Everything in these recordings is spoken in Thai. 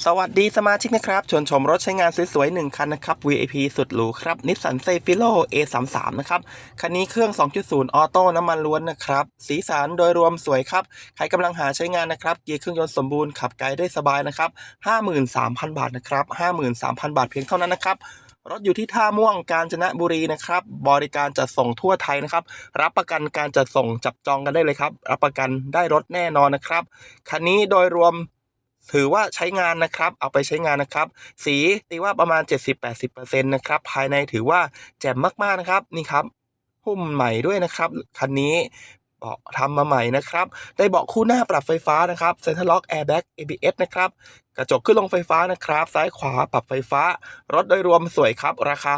สวัสดีสมาชิกนะครับชวนชมรถใช้งานสวยๆหนึ่งคันนะครับ VIP สุดหรูครับนิสสันเซฟิโล A33 นะครับ คันนี้เครื่อง 2.0 ออโต้น้ำมันล้วนนะครับ สีสันโดยรวมสวยครับ ใครกำลังหาใช้งานนะครับ เกียร์เครื่องยนต์สมบูรณ์ขับไกลได้สบายนะครับ 53,000 บาทนะครับ 53,000 บาทเพียงเท่านั้นนะครับรถอยู่ที่ท่าม่วงกาญจนบุรีนะครับ บริการจัดส่งทั่วไทยนะครับ รับประกันการจัดส่งจับจองกันได้เลยครับ รับประกันได้รถแน่นอนนะครับ คันนี้โดยรวม ถือว่าใช้งานนะครับ เอาไปใช้งานนะครับ สีตีว่าประมาณ 70-80%นะครับ ภายในถือว่าแจ่มมากๆนะครับ นี่ครับหุ้มใหม่ด้วยนะครับ คันนี้เบาะทำมาใหม่นะครับ ได้เบาะคู่หน้าปรับไฟฟ้านะครับเซ็นทรัลล็อกแอร์แบ็ก ABS นะครับ กระจกขึ้นลงไฟฟ้านะครับ ซ้ายขวาปรับไฟฟ้า รถโดยรวมสวยครับ ราคา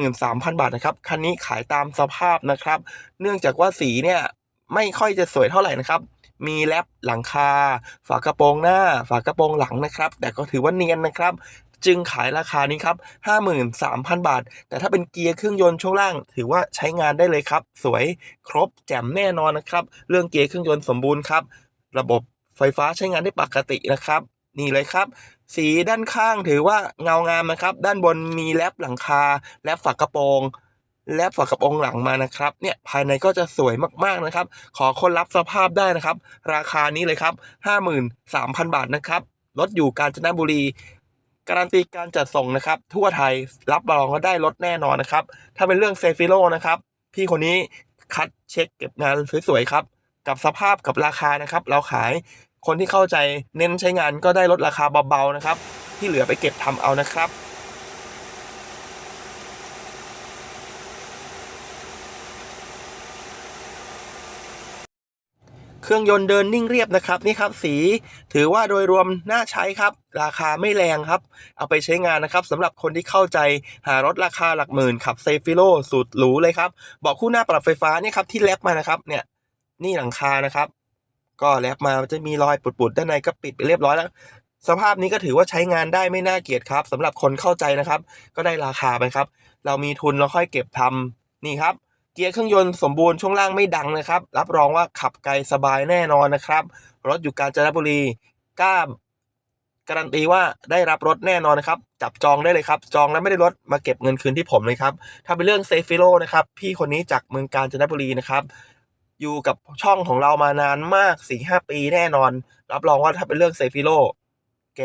53,000 บาทนะครับ คันนี้ขายตามสภาพนะครับ เนื่องจากว่าสีเนี่ยไม่ค่อยจะสวยเท่าไหร่นะครับ มีแรปหลังคา ฝากระโปรงหน้า ฝากระโปรงหลังนะครับ แต่ก็ถือว่าเนียนนะครับจึงขายราคานี้ครับ 53,000 บาท แต่ถ้าเป็นเกียร์เครื่องยนต์ช่วงล่าง ถือว่าใช้งานได้เลยครับ สวยครบแจ่มแน่นอนนะครับ เรื่องเกียร์เครื่องยนต์สมบูรณ์ครับ ระบบไฟฟ้าใช้งานได้ปกตินะครับ นี่เลยครับ สีด้านข้างถือว่าเงางามนะครับ ด้านบนมีแรปหลังคาแรปฝากระโปรง แลบฝากระโปรงหลังมานะครับเนี่ยภายในก็จะสวยมากๆนะครับ ขอคนรับสภาพได้นะครับ ราคานี้เลยครับ 53,000 บาทนะครับรถอยู่กาญจนบุรี การันตีการจัดส่งนะครับ ทั่วไทยรับรองว่าได้รถแน่นอนนะครับ ถ้าเป็นเรื่องเซฟิโลนะครับ พี่คนนี้คัดเช็คเก็บงานสวยๆครับ กับสภาพกับราคานะครับ เราขายคนที่เข้าใจเน้นใช้งานก็ได้ลดราคาเบาๆนะครับ ที่เหลือไปเก็บทำเอานะครับ เครื่องยนต์เดินนิ่งเรียบนะครับนี่ครับสีถือว่าโดยรวมน่าใช้ครับ ราคาไม่แรงครับ เอาไปใช้งานนะครับสำหรับคนที่เข้าใจหารถราคาหลักหมื่นขับเซฟิโลสุดหรูเลยครับเบอกคู่หน้าปรับไฟฟ้านี่ครับที่แลบมานะครับเนี่ยนี่หลังคานะครับ ก็แลบมาจะมีรอยปุดๆด้านในก็ปิดไปเรียบร้อยแล้ว สภาพนี้ก็ถือว่าใช้งานได้ไม่น่าเกลียดครับสำหรับคนเข้าใจนะครับ ก็ได้ราคาไปครับ เรามีทุนเราค่อยเก็บทำนี่ครับ เกียร์เครื่องยนต์สมบูรณ์ช่วงล่างไม่ดังนะครับ รับรองว่าขับไกลสบายแน่นอนนะครับ รถอยู่กาญจนบุรีกล้าการันตีว่าได้รับรถแน่นอนนะครับ จับจองได้เลยครับ จองแล้วไม่ได้รถมาเก็บเงินคืนที่ผมเลยครับ ถ้าเป็นเรื่องเซฟิโลนะครับ พี่คนนี้จากเมืองกาญจนบุรีนะครับ อยู่กับช่องของเรามานานมากสี่ห้าปีแน่นอน รับรองว่าถ้าเป็นเรื่องเซฟิโลแก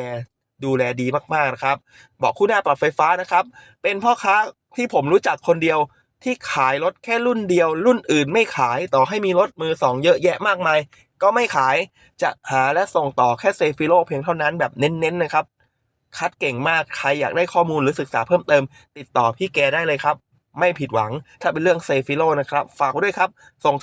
ดูแลดีมากๆนะครับ บอกคู่หน้าปรับไฟฟ้านะครับ เป็นพ่อค้าที่ผมรู้จักคนเดียว ที่ขายรถแค่รุ่นเดียว รุ่นอื่นไม่ขายต่อให้มีรถมือสองเยอะแยะมากมาย ก็ไม่ขายจะหาและส่งต่อแค่เซฟิโลเพียงเท่านั้นแบบเน้นๆนะครับ คัดเก่งมากใครอยากได้ข้อมูลหรือศึกษาเพิ่มเติม ติดต่อพี่แกได้เลยครับ ไม่ผิดหวังถ้าเป็นเรื่องเซฟิโลนะครับ ฝากไว้ด้วยครับส่ง